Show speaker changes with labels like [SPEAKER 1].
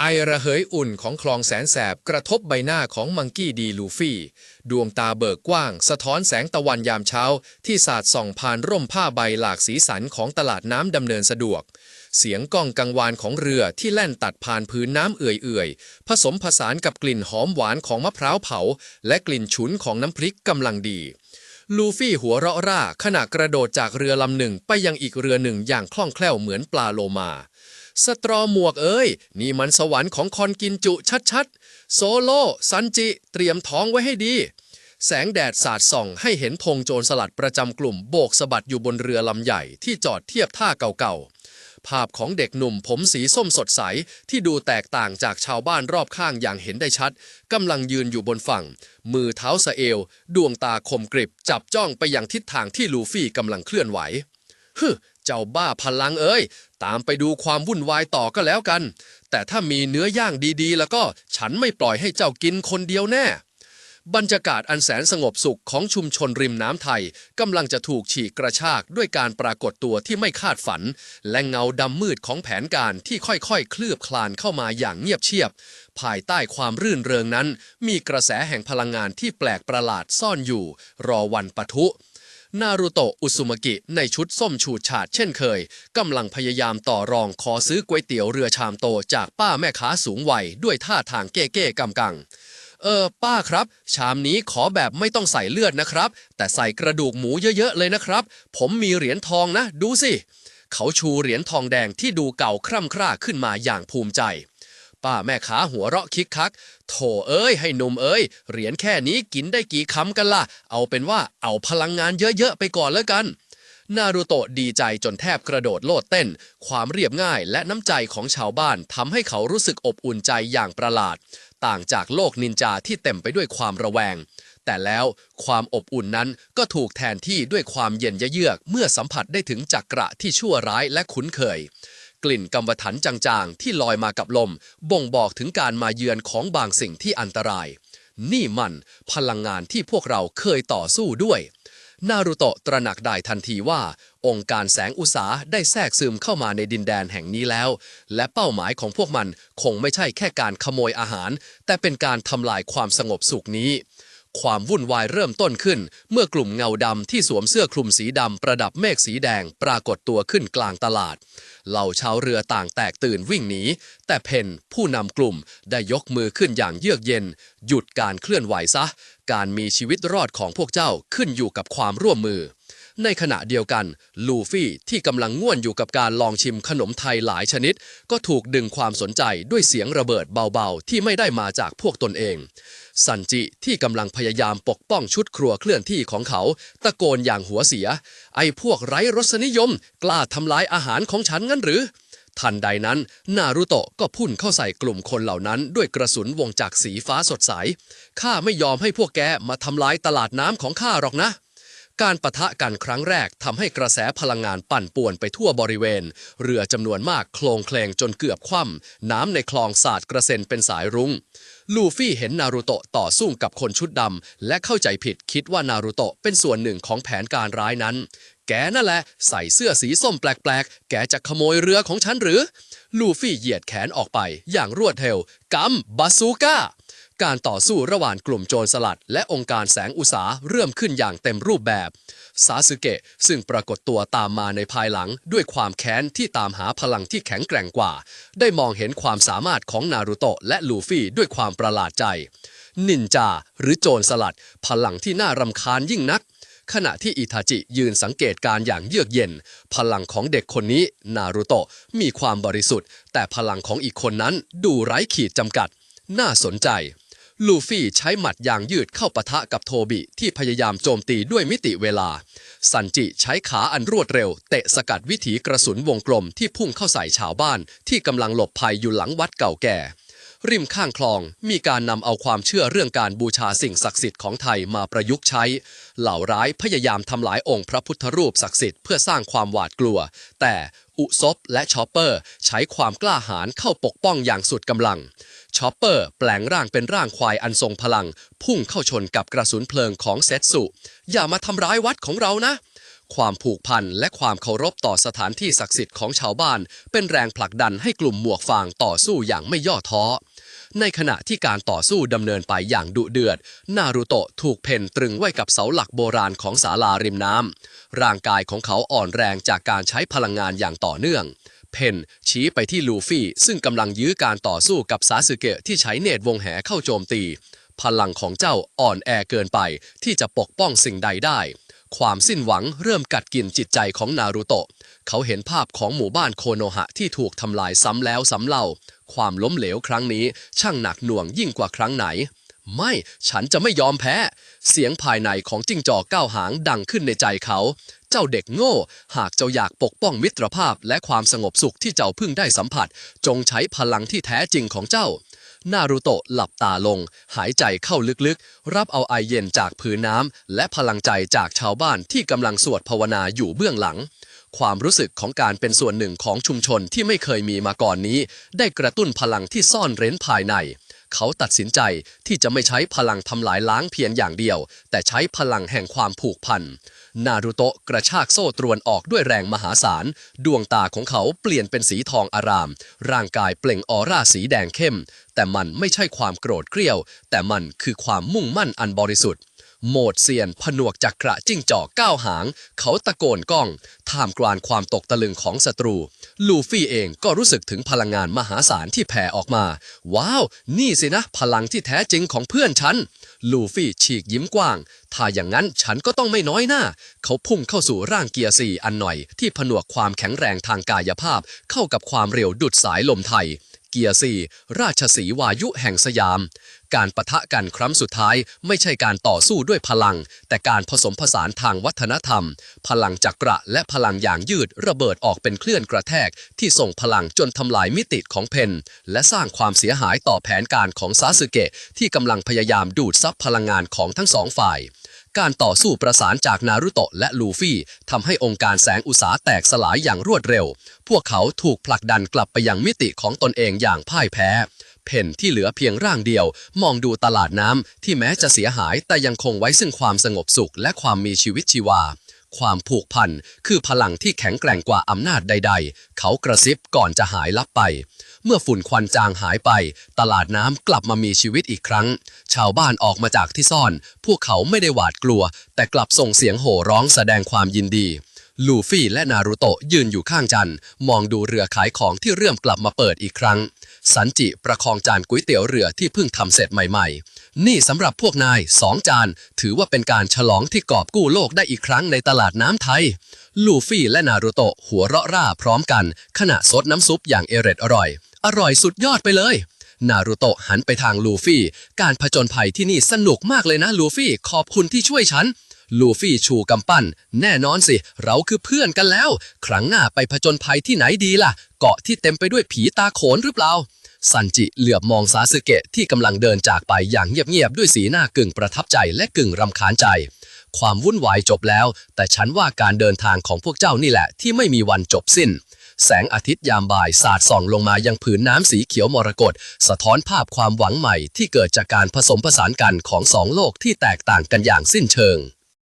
[SPEAKER 1] ไอระเหยอุ่นของคลองแสนแสบกระทบใบหน้าของมังกี้ดีลูฟี่ ดวงตาเบิกกว้าง สะท้อนแสงตะวันยามเช้า ที่สาดส่องผ่านร่มผ้าใบหลากสีสันของตลาดน้ำดำเนินสะดวก เสียงก้องกังวานของเรือที่แล่นตัดผ่านพื้นน้ำเอื่อยๆ ผสมผสานกับกลิ่นหอมหวานของมะพร้าวเผา และกลิ่นฉุนของน้ำพริกกำลังดี ลูฟี่หัวเราะร่าขณะกระโดดจากเรือลำหนึ่งไปยังอีกเรือหนึ่งอย่างคล่องแคล่วเหมือนปลาโลมา สตรอหมวกเอ้ย นี่มันสวรรค์ของคอนกินจุชัดๆ โซโลซันจิเตรียมท้องไว้ให้ดี แสงแดดสาดส่อง ให้เห็นธงโจรสลัดประจำกลุ่มโบกสะบัดอยู่บนเรือลำใหญ่ที่จอดเทียบท่าเก่าๆ ภาพของเด็กหนุ่มผมสีส้มสดใส ที่ดูแตกต่างจากชาวบ้านรอบข้างอย่างเห็นได้ชัดกำลังยืนอยู่บนฝั่ง มือเท้าสะเอว ดวงตาคมกริบ จับจ้องไปยังทิศทางที่ลูฟี่กำลังเคลื่อนไหวฮึ เจ้าบ้าพลังเอ้ย ตามไปดูความวุ่นวายต่อก็แล้วกัน แต่ถ้ามีเนื้อย่างดีๆ แล้วก็ฉันไม่ปล่อยให้เจ้ากินคนเดียวแน่ บรรยากาศอันแสนสงบสุขของชุมชนริมน้ำไทยกำลังจะถูกฉีกกระชากด้วยการปรากฏตัวที่ไม่คาดฝัน และเงาดำมืดของแผนการที่ค่อยๆ เคลือบคลานเข้ามาอย่างเงียบเชียบ ภายใต้ความรื่นเริงนั้น มีกระแสแห่งพลังงานที่แปลกประหลาดซ่อนอยู่ รอวันปะทุ นารูโตะอุซุมากิในชุดส้มฉูดฉาดเช่นเคย กำลังพยายามต่อรองขอซื้อก๋วยเตี๋ยวเรือชามโตจากป้าแม่ค้าสูงวัยด้วยท่าทางเก้ๆกำกัง เออ ป้าครับ ชามนี้ขอแบบไม่ต้องใส่เลือดนะครับ แต่ใส่กระดูกหมูเยอะๆเลยนะครับ ผมมีเหรียญทองนะ ดูสิ เขาชูเหรียญทองแดงที่ดูเก่าคร่ำคร่าขึ้นมาอย่างภูมิใจ ป้าแม่ค้าหัวเราะคิกคัก โถเอ้ย ให้หนุ่มเอ้ย เหรียญแค่นี้กินได้กี่คำกันล่ะ เอาเป็นว่าเอาพลังงานเยอะๆไปก่อนแล้วกันนารูโตะดีใจจนแทบกระโดดโลดเต้น ความเรียบง่ายและน้ำใจของชาวบ้านทำให้เขารู้สึกอบอุ่นใจอย่างประหลาด ต่างจากโลกนินจาที่เต็มไปด้วยความระแวง แต่แล้วความอบอุ่นนั้นก็ถูกแทนที่ด้วยความเย็นเยือกเมื่อสัมผัสได้ถึงจักระที่ชั่วร้ายและคุ้นเคย กลิ่นกำมะถันจางๆ ที่ลอยมากับลม บ่งบอกถึงการมาเยือนของบางสิ่งที่อันตราย นี่มันพลังงานที่พวกเราเคยต่อสู้ด้วย นารูโตะตระหนักได้ทันทีว่า องค์การแสงอุตสาได้แทรกซึมเข้ามาในดินแดนแห่งนี้แล้ว และเป้าหมายของพวกมันคงไม่ใช่แค่การขโมยอาหาร แต่เป็นการทำลายความสงบสุขนี้ ความวุ่นวายเริ่มต้นขึ้น เมื่อกลุ่มเงาดำที่สวมเสื้อคลุมสีดำประดับเมฆสีแดงปรากฏตัวขึ้นกลางตลาด เหล่าชาวเรือต่างแตกตื่นวิ่งหนี แต่เพนผู้นำกลุ่มได้ยกมือขึ้นอย่างเยือกเย็น หยุดการเคลื่อนไหวซะ การมีชีวิตรอดของพวกเจ้าขึ้นอยู่กับความร่วมมือ ในขณะเดียวกัน ลูฟี่ที่กำลังง่วนอยู่กับการลองชิมขนมไทยหลายชนิด ก็ถูกดึงความสนใจด้วยเสียงระเบิดเบาๆ ที่ไม่ได้มาจากพวกตนเอง สันจิที่กำลังพยายามปกป้องชุดครัวเคลื่อนที่ของเขา ตะโกนอย่างหัวเสีย ไอ้พวกไร้รสนิยม กล้าทำลายอาหารของฉันงั้นหรือ ทันใดนั้น นารุโตะก็พุ่นเข้าใส่กลุ่มคนเหล่านั้น ด้วยกระสุนวงจากสีฟ้าสดใสข้าไม่ยอมให้พวกแกมาทำลายตลาดน้ำของข้าหรอกนะ การปะทะกันครั้งแรกทำให้กระแสพลังงานปั่นป่วนไปทั่วบริเวณ เรือจำนวนมากโคลงเคลงจนเกือบคว่ำน้ำในคลองสาดกระเซ็นเป็นสายรุง้งลูฟี่เห็นนารูโตะต่อสู้กับคนชุดดำและเข้าใจผิดคิดว่านารูโตะเป็นส่วนหนึ่งของแผนการร้ายนั้น แกนั่นแหละ ใส่เสื้อสีส้มแปลกๆ แกจะขโมยเรือของฉันหรือ ลูฟี่เหยียดแขนออกไปอย่างรวดเร็วกัมบาซูก้า การต่อสู้ระหว่างกลุ่มโจรสลัด และองค์การแสงอุตสาเริ่มขึ้นอย่างเต็มรูปแบบซาสึเกะซึ่งปรากฏตัวตามมาในภายหลังด้วยความแค้นที่ตามหาพลังที่แข็งแกร่งกว่า ได้มองเห็นความสามารถของนารูโตะและลูฟี่ด้วยความประหลาดใจ นินจาหรือโจรสลัด พลังที่น่ารำคาญยิ่งนัก ขณะที่อิทาจิยืนสังเกตการอย่างเยือกเย็น พลังของเด็กคนนี้ นารูโตะมีความบริสุทธิ์ แต่พลังของอีกคนนั้นดูไร้ขีดจำกัด น่าสนใจ ลูฟี่ใช้หมัดยางยืดเข้าปะทะกับโทบิที่พยายามโจมตีด้วยมิติเวลาสันจิใช้ขาอันรวดเร็ว เตะสกัดวิถีกระสุนวงกลมที่พุ่งเข้าใส่ชาวบ้าน ที่กำลังหลบภัยอยู่หลังวัดเก่าแก่ ริมข้างคลองมีการนำเอาความเชื่อเรื่องการบูชาสิ่งศักดิ์สิทธิ์ของไทยมาประยุกต์ใช้ เหล่าร้ายพยายามทำลายองค์พระพุทธรูปศักดิ์สิทธิ์เพื่อสร้างความหวาดกลัว แต่อุซบและชอปเปอร์ ใช้ความกล้าหาญเข้าปกป้องอย่างสุดกำลัง ชอปเปอร์แปลงร่างเป็นร่างควายอันทรงพลัง พุ่งเข้าชนกับกระสุนเพลิงของเซตสุ อย่ามาทำร้ายวัดของเรานะ
[SPEAKER 2] ความผูกพันและความเคารพต่อสถานที่ศักดิ์สิทธิ์ของชาวบ้าน เป็นแรงผลักดันให้กลุ่มหมวกฟางต่อสู้อย่างไม่ย่อท้อในขณะที่การต่อสู้ดำเนินไปอย่างดุเดือด นารูโตะถูกเพนตรึงไว้กับเสาหลักโบราณของศาลาริมน้ำร่างกายของเขาอ่อนแรงจากการใช้พลังงานอย่างต่อเนื่อง เพนชี้ไปที่ลูฟี่ ซึ่งกำลังยื้อการต่อสู้กับซาสึเกะที่ใช้เนตรวงแหเข้าโจมตี พลังของเจ้าอ่อนแอเกินไปที่จะปกป้องสิ่งใดได้ ความสิ้นหวังเริ่มกัดกินจิตใจของนารูโตะ เขาเห็นภาพของหมู่บ้านโคโนฮะที่ถูกทำลายซ้ำแล้วซ้ำเล่า ความล้มเหลวครั้งนี้ช่างหนักหน่วงยิ่งกว่าครั้งไหนไม่ ฉันจะไม่ยอมแพ้ เสียงภายในของจิ้งจอกก้าวหางดังขึ้นในใจเขา เจ้าเด็กโง่ หากเจ้าอยากปกป้องมิตรภาพและความสงบสุขที่เจ้าเพิ่งได้สัมผัส จงใช้พลังที่แท้จริงของเจ้า นารูโตะหลับตาลง หายใจเข้าลึกๆ รับเอาไอเย็นจากผืนน้ำและพลังใจจากชาวบ้านที่กำลังสวดภาวนาอยู่เบื้องหลังความรู้สึกของการเป็นส่วนหนึ่งของชุมชนที่ไม่เคยมีมาก่อนนี้ ได้กระตุ้นพลังที่ซ่อนเร้นภายใน เขาตัดสินใจที่จะไม่ใช้พลังทำลายล้างเพียงอย่างเดียว แต่ใช้พลังแห่งความผูกพัน นารูโตะกระชากโซ่ตรวนออกด้วยแรงมหาศาล ดวงตาของเขาเปลี่ยนเป็นสีทองอาราม ร่างกายเปล่งออร่าสีแดงเข้ม แต่มันไม่ใช่ความโกรธเกรี้ยว แต่มันคือความมุ่งมั่นอันบริสุทธิ์ โหมดเซียน ผนวกจักระจิ้งจอกก้าวหาง เขาตะโกนก้อง ท่ามกลางความตกตะลึงของศัตรู ลูฟี่เองก็รู้สึกถึงพลังงานมหาศาลที่แผ่ออกมา ว้าว นี่สินะ พลังที่แท้จริงของเพื่อนฉัน ลูฟี่ฉีกยิ้มกว้าง ถ้าอย่างนั้นฉันก็ต้องไม่น้อยหน้า เขาพุ่งเข้าสู่ร่างเกียร์สี่อันหน่อย ที่ผนวกความแข็งแรงทางกายภาพ เข้ากับความเร็วดุดสายลมไทย กียร์สี่ราชสีวายุแห่งสยาม การปะทะกันครั้งสุดท้ายไม่ใช่การต่อสู้ด้วยพลัง แต่การผสมผสานทางวัฒนธรรม พลังจักระและพลังอย่างยืดระเบิดออกเป็นคลื่อนกระแทก ที่ส่งพลังจนทำลายมิติของเพนและสร้างความเสียหายต่อแผนการของซาสึเกะที่กำลังพยายามดูดซับพลังงานของทั้งสองฝ่าย การต่อสู้ประสานจากนารุโตะและลูฟี่ทำให้องค์การแสงอุตสาแตกสลายอย่างรวดเร็ว พวกเขาถูกผลักดันกลับไปยังมิติของตนเองอย่างพ่ายแพ้ เพนที่เหลือเพียงร่างเดียว มองดูตลาดน้ำที่แม้จะเสียหายแต่ยังคงไว้ซึ่งความสงบสุขและความมีชีวิตชีวา ความผูกพันคือพลังที่แข็งแกร่งกว่าอำนาจใด ๆ เขากระซิบก่อนจะหายลับไป เมื่อฝุ่นควันจางหายไป ตลาดน้ำกลับมามีชีวิตอีกครั้ง ชาวบ้านออกมาจากที่ซ่อน พวกเขาไม่ได้หวาดกลัว แต่กลับส่งเสียงโห่ร้องแสดงความยินดี ลูฟี่และนารูโตะยืนอยู่ข้างจัน มองดูเรือขายของที่เริ่มกลับมาเปิดอีกครั้ง สันจิประคองจานก๋วยเตี๋ยวเรือที่เพิ่งทำเสร็จใหม่ๆ นี่สำหรับพวกนายสองจาน ถือว่าเป็นการฉลองที่กอบกู้โลกได้อีกครั้งในตลาดน้ำไทยลูฟี่และนารูโตะหัวเราะร่าพร้อมกัน ขณะซดน้ำซุปอย่างเอร็ดอร่อย อร่อยสุดยอดไปเลย นารูโตะหันไปทางลูฟี่ การผจญภัยที่นี่สนุกมากเลยนะลูฟี่ ขอบคุณที่ช่วยฉัน ลูฟี่ชูกำปั้น แน่นอนสิ เราคือเพื่อนกันแล้ว ครั้งหน้าไปผจญภัยที่ไหนดีล่ะ เกาะที่เต็มไปด้วยผีตาโขนหรือเปล่าซันจิเหลือบมองซาสึเกะที่กำลังเดินจากไปอย่างเงียบๆด้วยสีหน้ากึ่งประทับใจและกึ่งรำคาญใจ ความวุ่นวายจบแล้ว แต่ฉันว่าการเดินทางของพวกเจ้านี่แหละที่ไม่มีวันจบสิ้น แสงอาทิตย์ยามบ่ายสาดส่องลงมายังผืนน้ำสีเขียวมรกตสะท้อนภาพความหวังใหม่ที่เกิดจากการผสมผสานกันของสองโลกที่แตกต่างกันอย่างสิ้นเชิง